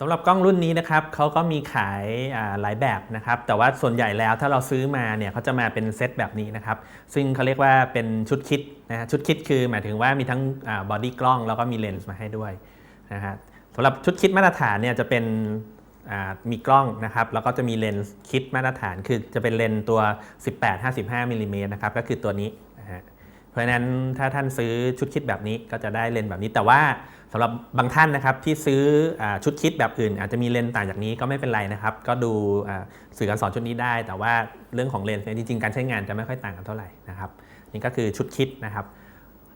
สำหรับกล้องรุ่นนี้นะครับเขาก็มีขายหลายแบบนะครับ แต่ว่าส่วนใหญ่แล้วถ้าเราซื้อมาเนี่ยเขาจะมาเป็นเซตแบบนี้นะครับ ซึ่งเขาเรียกว่าเป็นชุดคิดนะฮะชุดคิดคือหมายถึงว่ามีทั้งบอดี้กล้องแล้วก็มีเลนส์มาให้ด้วยนะฮะสำหรับชุดคิดมาตรฐานเนี่ยจะเป็นมีกล้องนะครับ แล้วก็จะมีเลนส์คิดมาตรฐาน คือจะเป็นเลนส์ตัว 18-55มิลลิเมตรนะครับ ก็คือตัวนี้ ราะฉะนั้นถ้าท่านซื้อชุดคิดแบบนี้ก็จะได้เลนส์แบบนี้ แต่ว่าสำหรับบางท่านนะครับที่ซื้อชุดคิดแบบอื่น อาจจะมีเลนส์ต่างจากนี้ก็ไม่เป็นไรนะครับ ก็ดูสื่อการสอนชุดนี้ได้ แต่ว่าเรื่องของเลนส์เนี่ยจริงๆการใช้งานจะไม่ค่อยต่างกันเท่าไหร่นะครับนี่ก็คือชุดคิดนะครับ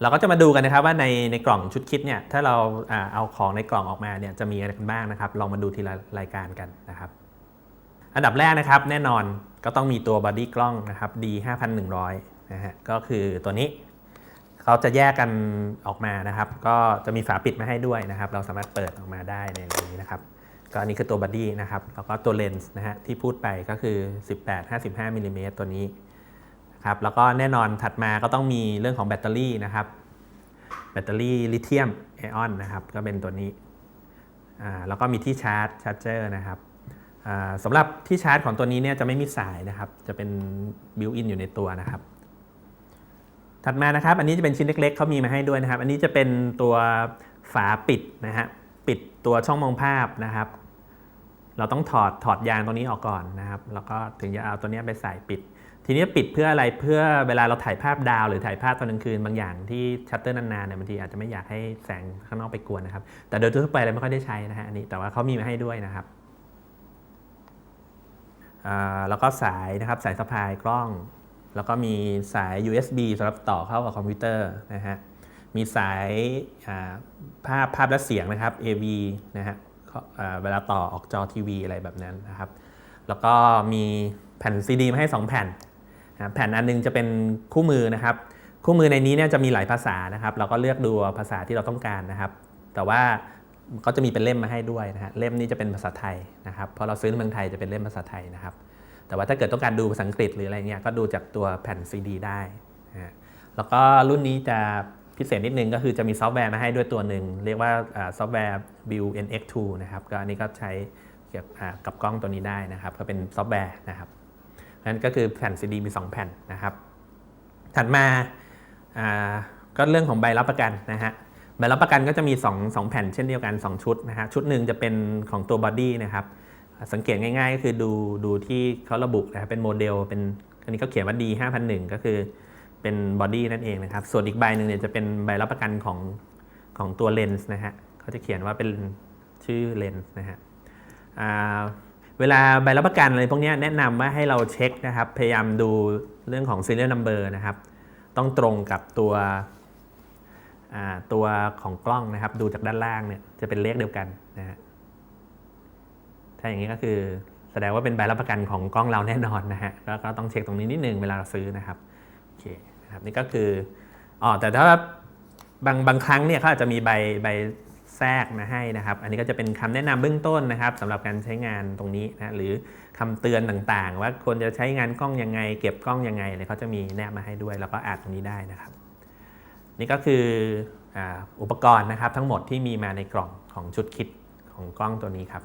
เราก็จะมาดูกันนะครับว่าในในกล่องชุดคิดเนี่ยถ้าเราอ่าเอาของในกล่องออกมาเนี่ยจะมีอะไรกันบ้างนะครับ ลองมาดูทีละรายการกันนะครับ อันดับแรกนะครับแน่นอนก็ต้องมีตัวบอดี้กล้องนะครับ D 5100นะฮะก็คือตัวนี้ เขาจะแยกกันออกมานะครับ ก็จะมีฝาปิดมาให้ด้วยนะครับ เราสามารถเปิดออกมาได้ในนี้นะครับ ก็อันนี้คือตัวบอดี้นะครับ แล้วก็ตัวเลนส์นะฮะที่พูดไปก็คือ 18-55มิลลิเมตรตัวนี้นะครับแล้วก็แน่นอนถัดมาก็ต้องมีเรื่องของแบตเตอรี่นะครับ แบตเตอรี่ลิเธียมไอออนนะครับก็เป็นตัวนี้อ่าแล้วก็มีที่ชาร์จชาร์จเจอร์นะครับอ่าสำหรับที่ชาร์จของตัวนี้เนี่ยจะไม่มีสายนะครับ จะเป็นบิวอินอยู่ในตัวนะครับ ถัดมานะครับ อันนี้จะเป็นชิ้นเล็กๆเขามีมาให้ด้วยนะครับ อันนี้จะเป็นตัวฝาปิดนะฮะปิดตัวช่องมองภาพนะครับ เราต้องถอดถอดยางตรงนี้ออกก่อนนะครับ แล้วก็ถึงจะเอาตัวนี้ไปใส่ปิด ทีนี้ปิดเพื่ออะไรเพื่อเวลาเราถ่ายภาพดาว หรือถ่ายภาพตอนกลางคืนบางอย่างที่ชัตเตอร์นานๆเนี่ยบางทีอาจจะไม่อยากให้แสงข้างนอกไปกวนนะครับ แต่โดยทั่วไปเราไม่ค่อยได้ใช้นะฮะอันนี้แต่ว่าเขามีมาให้ด้วยนะครับแล้วก็สายนะครับสายสะพายกล้อง แล้วก็มีสาย USB สำหรับต่อเข้ากับคอมพิวเตอร์นะฮะ มีสายาภาพภาพและเสียงนะครับ AV นะฮะเวลาต่อออกจอทีวีอะไรแบบนั้นนะครับ แล้วก็มีแผ่นซีดีมาให้ 2 แผ่นนะแผ่นอันนึงจะเป็นคู่มือนะครับ คู่มือในนี้เนี่ยจะมีหลายภาษานะครับ เราก็เลือกดูภาษาที่เราต้องการนะครับ แต่ว่าก็จะมีเป็นเล่มมาให้ด้วยนะฮะ เล่มนี้จะเป็นภาษาไทยนะครับ เพราะเราซื้อในเมืองไทยจะเป็นเล่มภาษาไทยนะครับ แต่ว่าถ้าเกิดต้องการดูภาษาอังกฤษหรืออะไรเงี้ยก็ดูจากตัวแผ่นซีดีได้นะแล้วก็รุ่นนี้จะพิเศษนิดนึงก็คือจะมีซอฟต์แวร์มาให้ด้วยตัวหนึ่ง เรียกว่าซอฟต์แวร์ View NX2 นะครับก็อันนี้ก็ใช้เกี่ยวกับกล้องตัวนี้ได้นะครับ ก็เป็นซอฟต์แวร์นะครับนั่นก็คือแผ่นซีดีมี 2 แผ่นนะครับ ถัดมาอ่าก็เรื่องของใบรับประกันนะฮะใบรับประกันก็จะมี 2 2 แผ่นเช่นเดียวกัน 2 ชุดนะฮะชุดหนึ่งจะเป็นของตัวบอดี้นะครับ สังเกตง่ายๆ ก็คือดูดูที่เขาระบุนะครับเป็นโมเดลเป็นอันนี้เขาเขียนว่า D 5001ก็คือเป็นบอดี้นั่นเองนะครับ ส่วนอีกใบหนึ่งเนี่ยจะเป็นใบรับประกันของของตัวเลนส์นะฮะเขาจะเขียนว่าเป็นชื่อเลนส์นะฮะเวลาใบรับประกันอะไรพวกนี้แนะนำว่าให้เราเช็คนะครับ พยายามดูเรื่องของ serial number นะครับ ต้องตรงกับตัวตัวของกล้องนะครับ ดูจากด้านล่างเนี่ยจะเป็นเลขเดียวกันนะฮะ ถ้าอย่างนี้ก็คือแสดงว่าเป็นใบรับประกันของกล้องเราแน่นอนนะฮะแล้วก็ต้องเช็คตรงนี้นิดนึงเวลาเราซื้อนะครับโอเคนะครับนี่ก็คืออ๋อแต่ถ้าบางบางครั้งเนี่ยเขาอาจจะมีใบใบแทรกมาให้นะครับ อันนี้ก็จะเป็นคำแนะนำเบื้องต้นนะครับสำหรับการใช้งานตรงนี้นะหรือคำเตือนต่างๆ ว่าควรจะใช้งานกล้องยังไง เก็บกล้องยังไงเลยเขาจะมีแนบมาให้ด้วย แล้วก็อ่านตรงนี้ได้นะครับ นี่ก็คืออ,อุปกรณ์นะครับทั้งหมดที่มีมาในกล่องของชุดคิดของกล้องตัวนี้ครับ